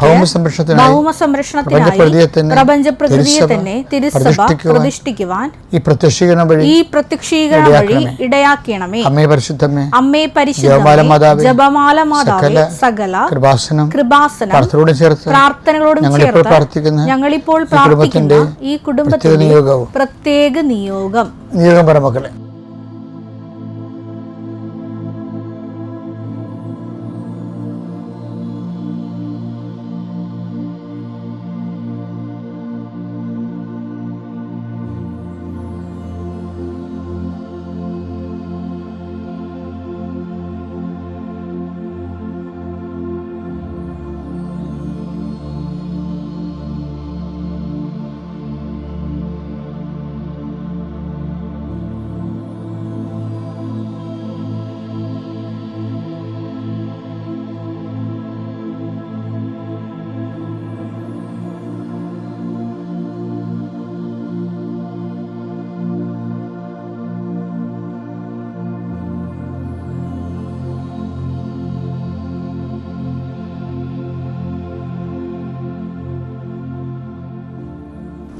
ഭൗമ സംരക്ഷണത്തിനായി പ്രപഞ്ച പ്രകൃതിയെ തന്നെ തിരുസഭ പ്രതിഷ്ഠിക്കുവാൻ ഈ പ്രത്യക്ഷീകരണം വഴി ഈ പ്രത്യക്ഷീകരണം വഴി ഇടയാക്കണമേ. അമ്മേ അമ്മേ ജപമാല പരിശുദ്ധമേ മാതാവേ, ജപമാല മാതാവേ സകല സകല കൃപാസനം കൃപാസനം പ്രാർത്ഥനയോട് ചേർത്ത് പ്രാർത്ഥനകളോടും ഞങ്ങളിപ്പോൾ ചേർത്ത് പ്രാർത്ഥിക്കുന്ന? ഞങ്ങളിപ്പോൾ ഈ പ്രാർത്ഥിക്കുന്ന കുടുംബത്തിന്റെ ഈ പ്രത്യേക കുടുംബത്തിന്റെ പ്രത്യേക നിയോഗം. നിയോഗം പറ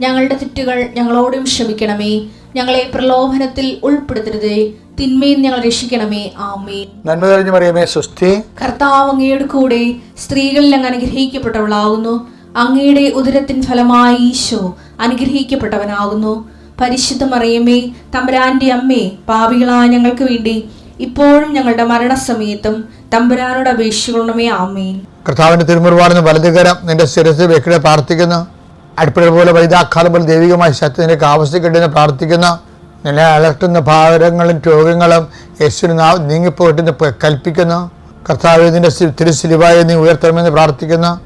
ഞങ്ങളുടെ തെറ്റുകൾ ഞങ്ങളോടും ക്ഷമിക്കണമേ. ഞങ്ങളെ പ്രലോഭനത്തിൽ ഉൾപ്പെടുത്തരുതേ. തിന്മയിൽ ഞങ്ങൾ രക്ഷിക്കണമേ. ആമേ നന്മ തെളിഞ്ഞു പറയുമേ സ്വസ്തി. കർത്താവ് അങ്ങയുടെ കൂടെ സ്ത്രീകളിൽ അങ്ങ് അനുഗ്രഹിക്കപ്പെട്ടവളാകുന്നു. അങ്ങയുടെ ഉദരത്തിൻ ഫലമായി ഈശോ അനുഗ്രഹിക്കപ്പെട്ടവനാകുന്നു. പരിശുദ്ധ മറിയമ്മേ തമ്പുരാന്റെ അമ്മേ പാപികളായ ഞങ്ങൾക്ക് വേണ്ടി ഇപ്പോഴും ഞങ്ങളുടെ മരണസമയത്തും തമ്പുരാനോട് അപേക്ഷിക്കണമേ. ആമേ കർത്താവിന്റെ തിരുമുറിവാണെന്ന് വലതുകരം നിന്റെ ശിരസ് വെക്കിടെ പ്രാർത്ഥിക്കുന്നു. അടുപ്പിട പോലെ വൈദാഖാലം പോലെ ദൈവികമായ ശക്തി നിനക്ക് പ്രാർത്ഥിക്കുന്ന നിന്നെ അലട്ടുന്ന ഭാരങ്ങളും രോഗങ്ങളും യേശുവിന് നീങ്ങിപ്പോയിട്ടെന്ന് കൽപ്പിക്കുന്നു. കർത്താവ് നിന്റെ സി- തിരുസിലിവായി നീ ഉയർത്തണമെന്ന് പ്രാർത്ഥിക്കുന്നു.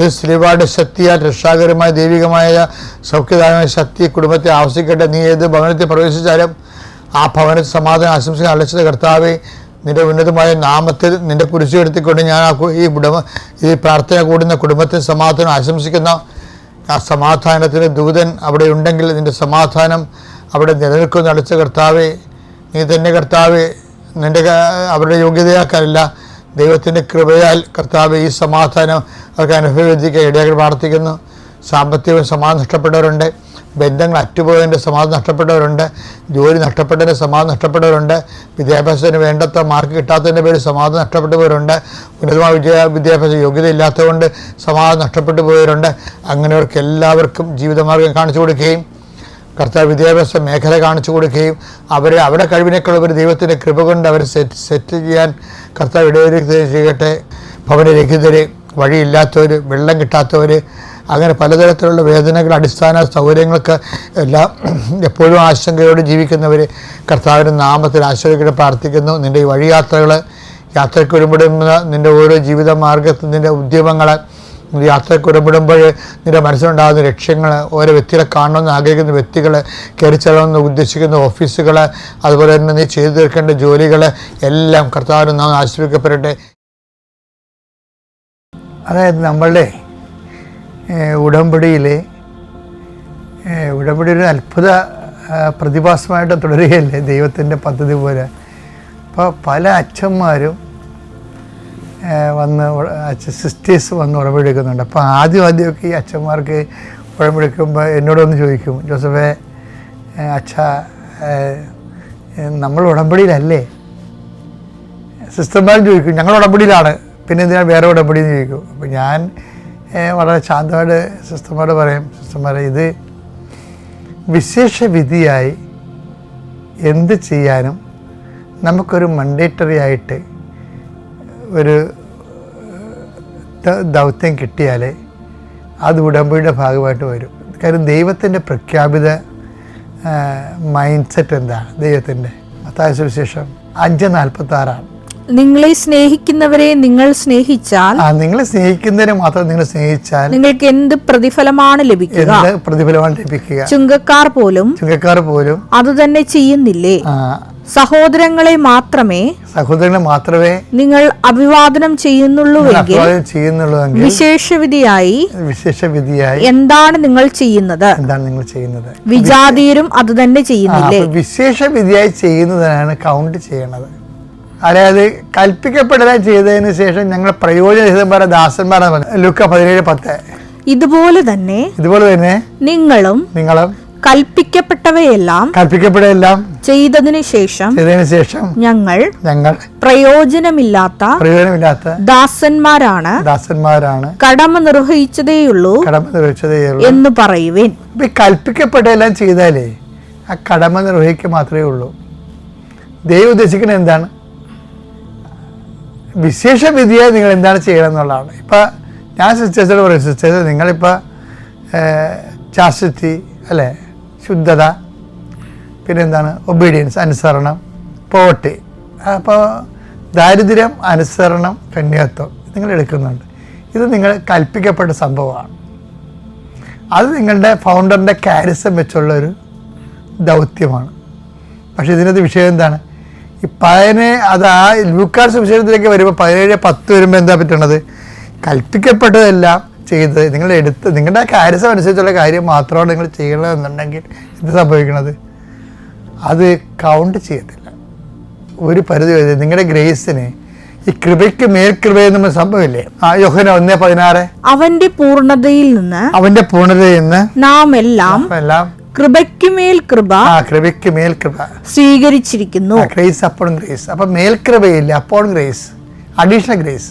തിരുസിലിവായുടെ ശക്തിയാൽ രക്ഷാകരമായ ദൈവികമായ സൗഖ്യദായമായ ശക്തി കുടുംബത്തെ ആവശ്യിക്കട്ടെ നീ ഏത് ഭവനത്തിൽ പ്രവേശിച്ചാലും ആ ഭവനത്തിൽ സമാധാനം ആശംസിക്കാൻ അലച്ചത് കർത്താവെ നിന്റെ ഉന്നതമായ നാമത്തിൽ നിന്റെ കുരിശു എടുത്തിക്കൊണ്ട് ഞാൻ ഈ കുടുംബ ഈ പ്രാർത്ഥന കൂടുന്ന കുടുംബത്തിന് സമാധാനം ആശംസിക്കുന്ന. ആ സമാധാനത്തിന് ദൂതൻ അവിടെ ഉണ്ടെങ്കിൽ നിന്റെ സമാധാനം അവിടെ നിലനിൽക്കുന്ന അടിച്ച കർത്താവേ നീ തന്നെ കർത്താവെ നിന്റെ അവരുടെ യോഗ്യതയാക്കാനല്ല ദൈവത്തിന്റെ കൃപയാൽ കർത്താവ് ഈ സമാധാനം അവർക്ക് അനുഭവിക്കാൻ ഇടയാക്കി പ്രാർത്ഥിക്കുന്നു. സാമ്പത്തികവും സമാധാനം നഷ്ടപ്പെട്ടവരുണ്ട്. ബന്ധങ്ങൾ അറ്റുപോയതിന്റെ സമാധം നഷ്ടപ്പെട്ടവരുണ്ട് ജോലി നഷ്ടപ്പെട്ടതിന്റെ സമാധം നഷ്ടപ്പെട്ടവരുണ്ട് വിദ്യാഭ്യാസത്തിന് വേണ്ടത്ര മാർക്ക് കിട്ടാത്തതിന്റെ പേരിൽ സമാധം നഷ്ടപ്പെട്ടവരുണ്ട് ഉന്നതമായ വിദ്യ വിദ്യാഭ്യാസ യോഗ്യത ഇല്ലാത്തതുകൊണ്ട് സമാധം നഷ്ടപ്പെട്ടു പോയവരുണ്ട് അങ്ങനെയവർക്ക് എല്ലാവർക്കും ജീവിതമാർഗം കാണിച്ചു കൊടുക്കുകയും കർത്താവ് വിദ്യാഭ്യാസ മേഖല കാണിച്ചു കൊടുക്കുകയും അവരെ അവരുടെ കഴിവിനേക്കാൾ ഒരു ദൈവത്തിന്റെ കൃപ കൊണ്ട് അവരെ സെറ്റ് സെറ്റ് ചെയ്യാൻ കർത്താവ് ഇടവരുത്തുകയും ചെയ്യട്ടെ. ഭവനരഹിതർ വഴിയില്ലാത്തവർ വെള്ളം കിട്ടാത്തവർ അങ്ങനെ പലതരത്തിലുള്ള വേദനകൾ അടിസ്ഥാന സൗകര്യങ്ങൾക്ക് എല്ലാം എപ്പോഴും ആശങ്കയോടെ ജീവിക്കുന്നവർ കർത്താവിന്റെ നാമത്തിൽ ആശ്രയിക്കട്ടെ പ്രാർത്ഥിക്കുന്നു. നിന്റെ ഈ വഴിയാത്രകൾ യാത്രയ്ക്ക് ഒരുപെടുന്ന നിന്റെ ഓരോ ജീവിത മാർഗത്തിൽ നിന്റെ ഉദ്യമങ്ങൾ യാത്രയ്ക്ക് ഒരുപെടുമ്പോൾ നിന്റെ മനസ്സിലുണ്ടാകുന്ന ലക്ഷ്യങ്ങൾ ഓരോ വ്യക്തികളെ കാണണമെന്ന് ആഗ്രഹിക്കുന്ന വ്യക്തികൾ കയറി ചെല്ലണമെന്ന് ഉദ്ദേശിക്കുന്ന ഓഫീസുകൾ അതുപോലെ തന്നെ നീ ചെയ്തു തീർക്കേണ്ട ജോലികൾ എല്ലാം കർത്താവിനും നാം ആശ്രയിക്കപ്പെടട്ടെ. അതായത് നമ്മളുടെ ഉടമ്പടിയിൽ ഉടമ്പടി ഒരു അത്ഭുത പ്രതിഭാസമായിട്ട് തുടരുകയല്ലേ ദൈവത്തിന്റെ പദ്ധതി പോലെ. അപ്പോൾ പല അച്ഛന്മാരും വന്ന് അച്ഛ സിസ്റ്റേഴ്സ് വന്ന് ഉടമ്പെടുക്കുന്നുണ്ട് അപ്പോൾ ആദ്യം ആദ്യമൊക്കെ ഈ അച്ഛന്മാർക്ക് ഉടമ്പെടുക്കുമ്പോൾ എന്നോടൊന്ന് ചോദിക്കും ജോസഫേ അച്ഛാ നമ്മൾ ഉടമ്പടിയിലല്ലേ? സിസ്റ്റർമാരും ചോദിക്കും ഞങ്ങൾ ഉടമ്പടിയിലാണ്. പിന്നെ എന്തിനാണ് വേറെ ഉടമ്പടി എന്ന് ചോദിക്കും. അപ്പോൾ ഞാൻ വളരെ ശാന്തമായിട്ട് സിസ്റ്റർമാരോട് പറയും സിസ്റ്റർമാരെ ഇത് വിശേഷ വിധിയായി എന്ത് ചെയ്യാനും നമുക്കൊരു മണ്ടേറ്ററി ആയിട്ട് ഒരു ദൗത്യം കിട്ടിയാൽ അത് ഉടമ്പടിയുടെ ഭാഗമായിട്ട് വരും. കാര്യം ദൈവത്തിന്റെ പ്രഖ്യാപിത മൈൻഡ് സെറ്റ് എന്താണ് ദൈവത്തിന്റെ. മത്തായ വിശേഷം അഞ്ച് നാൽപ്പത്തി ആറാണ് നിങ്ങളെ സ്നേഹിക്കുന്നവരെ നിങ്ങൾ സ്നേഹിച്ചാൽ നിങ്ങളെ സ്നേഹിക്കുന്നവരെ മാത്രം നിങ്ങൾ സ്നേഹിച്ചാൽ നിങ്ങൾക്ക് എന്ത് പ്രതിഫലമാണ് ലഭിക്കുക? പ്രതിഫലമാണ് ലഭിക്കുക? ചുങ്കക്കാർ പോലും ചുങ്കക്കാർ പോലും അത് തന്നെ ചെയ്യുന്നില്ലേ സഹോദരങ്ങളെ മാത്രമേ സഹോദരങ്ങളെ മാത്രമേ നിങ്ങൾ അഭിവാദനം ചെയ്യുന്നുള്ളൂ അഭിവാദം ചെയ്യുന്നുള്ളൂവെങ്കിൽ വിശേഷവിധിയായി വിശേഷ വിധിയായി എന്താണ് നിങ്ങൾ ചെയ്യുന്നത്? എന്താണ് നിങ്ങൾ ചെയ്യുന്നത്? വിജാതീരും അത് തന്നെ ചെയ്യുന്നില്ലേ? വിശേഷവിധിയായി വിശേഷ വിധിയായി ചെയ്യുന്നതാണ് കൗണ്ട് ചെയ്യണത്. അതായത് കൽപ്പിക്കപ്പെടലായി ചെയ്തതിന് ശേഷം ഞങ്ങൾ പ്രയോജനം ദാസന്മാരാണ് ലുക്ക പതിനേഴ് പത്ത്. ഇതുപോലെ തന്നെ ഇതുപോലെ തന്നെ നിങ്ങളും നിങ്ങളും കൽപ്പിക്കപ്പെട്ടവയെല്ലാം കൽപ്പിക്കപ്പെട്ടവയെല്ലാം ചെയ്തതിനു ശേഷം ചെയ്തതിനു ശേഷം ഞങ്ങൾ ഞങ്ങൾ പ്രയോജനമില്ലാത്ത പ്രയോജനമില്ലാത്ത ദാസന്മാരാണ് ദാസന്മാരാണ് കടമ നിർവഹിച്ചതേയുള്ളൂ കടമ നിർവഹിച്ചതേയുള്ളൂ എന്ന് പറയുവേൻ. ഇപ്പം ഈ കൽപ്പിക്കപ്പെട്ടെല്ലാം ചെയ്താലേ ആ കടമ നിർവഹിക്കുക മാത്രമേ ഉള്ളൂ. ദൈവം ഉദ്ദേശിക്കുന്നത് എന്താണ്? വിശേഷ വിധിയായി നിങ്ങൾ എന്താണ് ചെയ്യണം എന്നുള്ളതാണ് ഇപ്പം ഞാൻ സിസ്റ്റേഴ്സോട് പറയും സിസ്റ്റേഴ്സ് നിങ്ങളിപ്പോൾ ചാസ്റ്റി അല്ലേ ശുദ്ധത പിന്നെന്താണ് ഒബീഡിയൻസ് അനുസരണം പോവർട്ടി അപ്പോൾ ദാരിദ്ര്യം അനുസരണം കന്യാത്വം നിങ്ങൾ എടുക്കുന്നുണ്ട്. ഇത് നിങ്ങൾ കൽപ്പിക്കപ്പെട്ട സംഭവമാണ്. അത് നിങ്ങളുടെ ഫൗണ്ടറിന്റെ കാരിസം വെച്ചുള്ള ഒരു ദൗത്യമാണ്. പക്ഷേ ഇതിനകത്ത് വിഷയം എന്താണ്? ഈ പതിനെ അത് ആ ലൂക്കാസ് സുവിശേഷത്തിലേക്ക് വരുമ്പോൾ പതിനേഴ് പത്ത് വരുമ്പോൾ എന്താ പറ്റണത്? കൽപ്പിക്കപ്പെട്ടതെല്ലാം ചെയ്ത് നിങ്ങൾ എടുത്ത് നിങ്ങളുടെ കാര്യസം അനുസരിച്ചുള്ള കാര്യം മാത്രമാണ് നിങ്ങൾ ചെയ്യണമെന്നുണ്ടെങ്കിൽ എന്ത് സംഭവിക്കണത്? അത് കൗണ്ട് ചെയ്യത്തില്ല. ഒരു പരിധി വരെ നിങ്ങളുടെ ഗ്രേസിന് ഈ കൃപയ്ക്ക് മേൽ കൃപ എന്ന സംഭവമില്ലേ? ആ യോഹന ഒന്നേ പതിനാറ്. അവന്റെ പൂർണതയിൽ നിന്ന് അവന്റെ പൂർണതയിൽ നിന്ന് നാം എല്ലാം എല്ലാം കൃപയ്ക്കുമേൽ കൃപ ആ കൃപയ്ക്ക് മേൽ കൃപ. സ്വീകരിച്ചിരിക്കുന്നു. ഗ്രേസ് അപ്പോഴും ഗ്രേസ് അപ്പം മേൽക്കൃപയില്ല അപ്പോഴും ഗ്രേസ് അഡീഷണൽ ഗ്രേസ്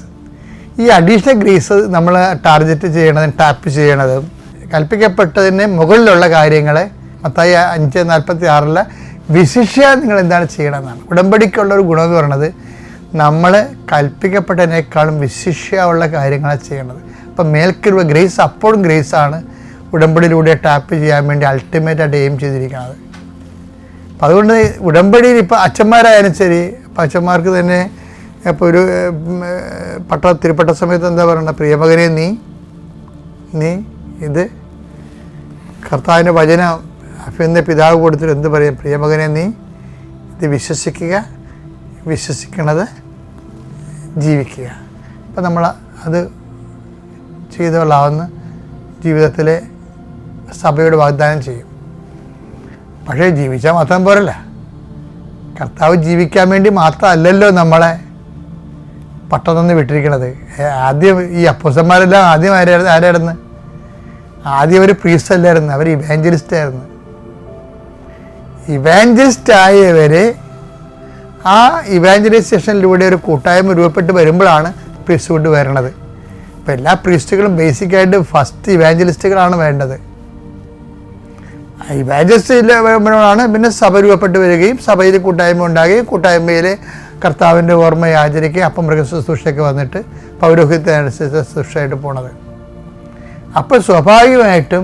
ഈ അഡീഷണൽ ഗ്രേസ് നമ്മൾ ടാർഗറ്റ് ചെയ്യണതും ടാപ്പ് ചെയ്യണതും കൽപ്പിക്കപ്പെട്ടതിന് മുകളിലുള്ള കാര്യങ്ങളെ മത്തായി അഞ്ച് നാൽപ്പത്തി ആറിൽ വിശിഷ്യ നിങ്ങൾ എന്താണ് ചെയ്യണമെന്നാണ് ഉടമ്പടിക്കുള്ള ഒരു ഗുണം എന്ന് പറയുന്നത് നമ്മൾ കൽപ്പിക്കപ്പെട്ടതിനേക്കാളും വിശിഷ്യ ഉള്ള കാര്യങ്ങളാണ് ചെയ്യണത്. അപ്പം മേൽക്കൃപ ഗ്രേസ് അപ്പോഴും ഗ്രേസ് ആണ്. ഉടമ്പടിയിലൂടെ ടാപ്പ് ചെയ്യാൻ വേണ്ടി അൾട്ടിമേറ്റായിട്ട് എയിം ചെയ്തിരിക്കുന്നത്. അപ്പം അതുകൊണ്ട് ഉടമ്പടിയിൽ ഇപ്പോൾ അച്ഛന്മാരായാലും ശരി ഇപ്പം അച്ഛന്മാർക്ക് തന്നെ ഇപ്പോൾ ഒരു പട്ട തിരുപ്പട്ട സമയത്ത് എന്താ പറയണ്ട പ്രിയമകനെ നീ നീ ഇത് കർത്താവിന്റെ വചന അഫിന്റെ പിതാവ് കൊടുത്തിട്ട് എന്ത് പറയും? പ്രിയമകനെ നീ ഇത് വിശ്വസിക്കുക വിശ്വസിക്കണത് ജീവിക്കുക. അപ്പം നമ്മൾ അത് ചെയ്തോളാവുന്ന ജീവിതത്തിലെ സഭയോട് വാഗ്ദാനം ചെയ്യും. പക്ഷേ ജീവിച്ചാൽ മാത്രം പോരല്ല? കർത്താവ് ജീവിക്കാൻ വേണ്ടി മാത്രമല്ലല്ലോ നമ്മളെ പട്ടം നിന്ന് വിട്ടിരിക്കണത്. ആദ്യം ഈ അപ്പൂസന്മാരെല്ലാം ആദ്യം ആരായിരുന്നു? ആരായിരുന്നു? ആദ്യം അവർ പ്രീസ്റ്റ് അല്ലായിരുന്നു അവർ ഇവാഞ്ചലിസ്റ്റ് ആയിരുന്നു. ഇവാഞ്ചലിസ്റ്റ് ആയവരെ ആ ഇവാഞ്ചലൈസേഷനിലൂടെ ഒരു കൂട്ടായ്മ രൂപപ്പെട്ട് വരുമ്പോഴാണ് പ്രീസ്റ്റ്ഹുഡ് വരണത്. ഇപ്പം എല്ലാ പ്രീസ്റ്റുകളും ബേസിക്കായിട്ട് ഫസ്റ്റ് ഇവാഞ്ചലിസ്റ്റുകളാണ് വേണ്ടത്. ഇവാഞ്ചലിസ്റ്റ് വരുമ്പോഴാണ് പിന്നെ സഭ രൂപപ്പെട്ട് വരികയും സഭയിൽ കൂട്ടായ്മ ഉണ്ടാകുകയും കൂട്ടായ്മയിൽ കർത്താവിന്റെ ഓർമ്മയെ ആചരിക്കുകയും അപ്പം മൃഗ ശുശ്രൂഷയൊക്കെ വന്നിട്ട് പൗരോഹിത്യനുസരിച്ച് ശുശ്രൂഷയായിട്ട് പോണത്. അപ്പോൾ സ്വാഭാവികമായിട്ടും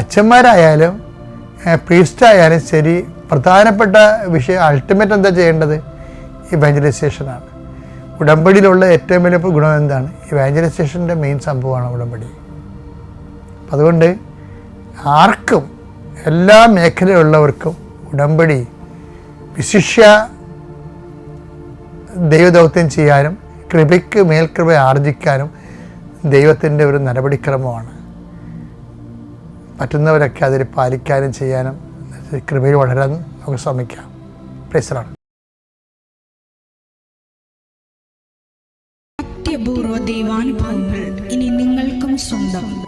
അച്ഛന്മാരായാലും പ്രീസ്റ്റായാലും ശരി പ്രധാനപ്പെട്ട വിഷയം അൾട്ടിമേറ്റ് എന്താ ചെയ്യേണ്ടത്? ഇവാഞ്ചലൈസേഷനാണ് ഉടമ്പടിയിലുള്ള ഏറ്റവും വലിയ ഗുണം എന്താണ്? ഇവാഞ്ചലൈസേഷന്റെ മെയിൻ സംഭവമാണ് ഉടമ്പടി. അതുകൊണ്ട് ആർക്കും എല്ലാ മേഖലയിലുള്ളവർക്കും ഉടമ്പടി വിശിഷ്യ ദൈവദൗത്യം ചെയ്യാനും കൃപയ്ക്ക് മേൽകൃപ ആർജിക്കാനും ദൈവത്തിന്റെ ഒരു നടപടിക്രമമാണ്. പറ്റുന്നവരൊക്കെ അതിൽ പാലിക്കാനും ചെയ്യാനും കൃപയിൽ വളരാൻ നമുക്ക് ശ്രമിക്കാം. പ്രൈസറാണ് അത്യപൂർവ ദൈവാനുഭവങ്ങൾ ഇനി നിങ്ങൾക്കും സ്വന്തം.